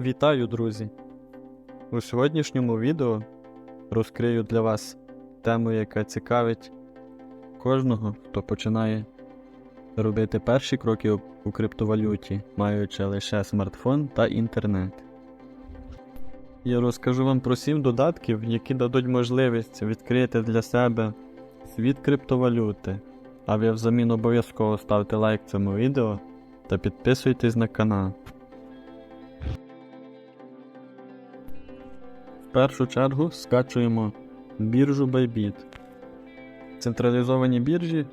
Вітаю, друзі! У сьогоднішньому відео розкрию для вас тему, яка цікавить кожного, хто починає робити перші кроки у- криптовалюті, маючи лише смартфон та інтернет. Я розкажу вам про 7 додатків, які дадуть можливість відкрити для себе світ криптовалюти. А ви взамін обов'язково ставте лайк цьому відео та підписуйтесь на канал. В першу чергу скачуємо біржу Bybit. Централізовані біржі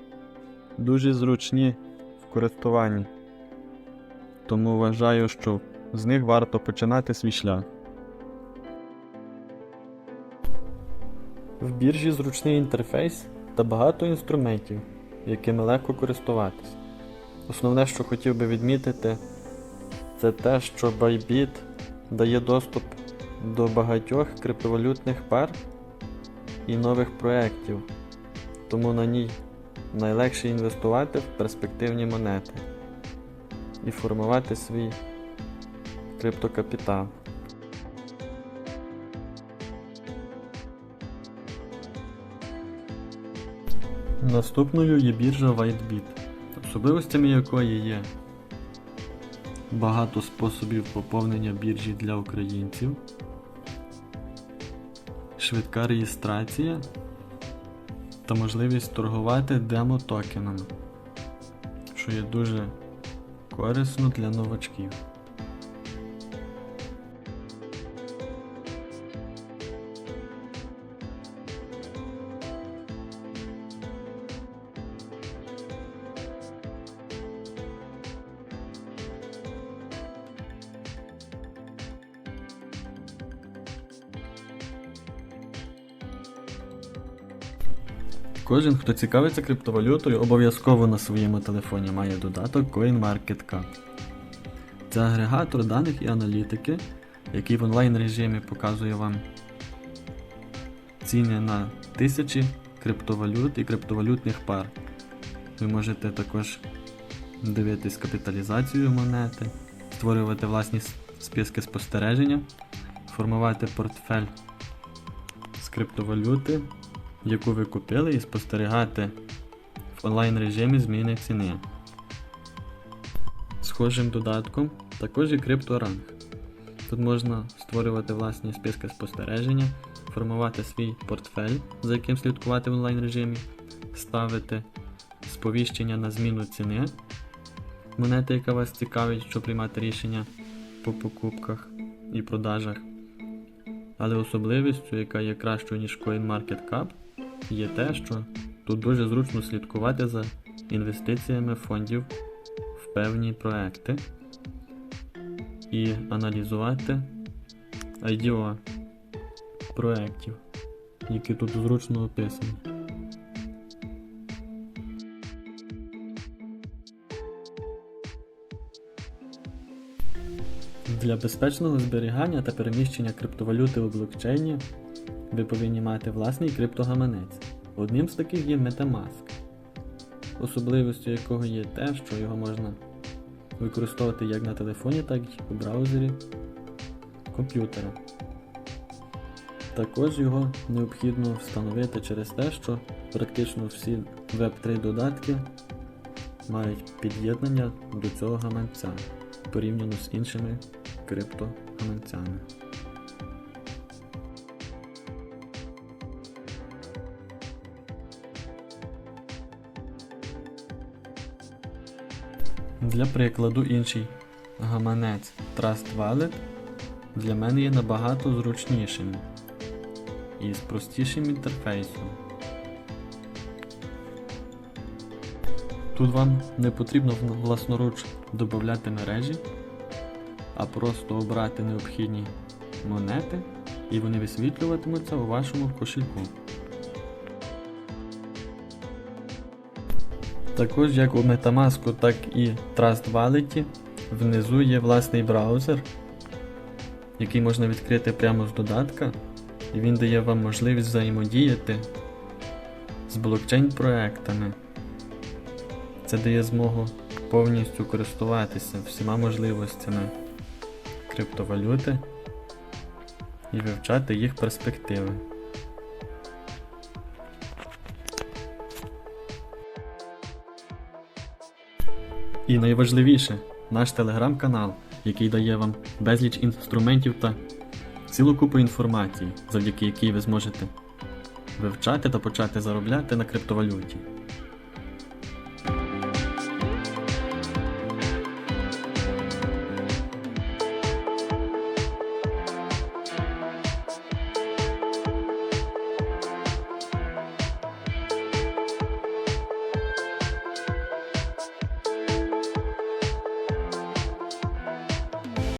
дуже зручні в користуванні, тому вважаю, що з них варто починати свій шлях. В біржі зручний інтерфейс та багато інструментів, якими легко користуватись. Основне, що хотів би відмітити, це те, що Bybit дає доступ до багатьох криптовалютних пар і нових проєктів, тому на ній найлегше інвестувати в перспективні монети і формувати свій криптокапітал. Наступною є біржа WhiteBit, особливостями якої є багато способів поповнення біржі для українців, швидка реєстрація та можливість торгувати демо-токенами, що є дуже корисно для новачків. Кожен, хто цікавиться криптовалютою, обов'язково на своєму телефоні має додаток CoinMarketCap. Це агрегатор даних і аналітики, який в онлайн режимі показує вам ціни на тисячі криптовалют і криптовалютних пар. Ви можете також дивитись капіталізацію монети, створювати власні списки спостереження, формувати портфель з криптовалюти яку ви купили, і спостерігати в онлайн режимі зміни ціни. Схожим додатком також і крипторанг. Тут можна створювати власні списки спостереження, формувати свій портфель, за яким слідкувати в онлайн режимі, ставити сповіщення на зміну ціни монети, яка вас цікавить, щоб приймати рішення по покупках і продажах. Але особливістю, яка є кращою, ніж CoinMarketCap, є те, що тут дуже зручно слідкувати за інвестиціями фондів в певні проекти і аналізувати IDO проєктів, які тут зручно описані. Для безпечного зберігання та переміщення криптовалюти у блокчейні ви повинні мати власний криптогаманець. Одним з таких є Metamask, особливістю якого є те, що його можна використовувати як на телефоні, так і у браузері комп'ютера. Також його необхідно встановити через те, що практично всі Web3 додатки мають під'єднання до цього гаманця порівняно з іншими криптогаманцями. Для прикладу, інший гаманець Trust Wallet для мене є набагато зручнішим і з простішим інтерфейсом. Тут вам не потрібно власноруч додати мережі, а просто обрати необхідні монети і вони висвітлюватимуться у вашому кошельку. Також як у Metamask, так і Trust Wallet внизу є власний браузер, який можна відкрити прямо з додатка, і він дає вам можливість взаємодіяти з блокчейн-проектами. Це дає змогу повністю користуватися всіма можливостями криптовалюти і вивчати їх перспективи. І найважливіше наш телеграм-канал, який дає вам безліч інструментів та цілу купу інформації, завдяки якій ви зможете вивчати та почати заробляти на криптовалюті.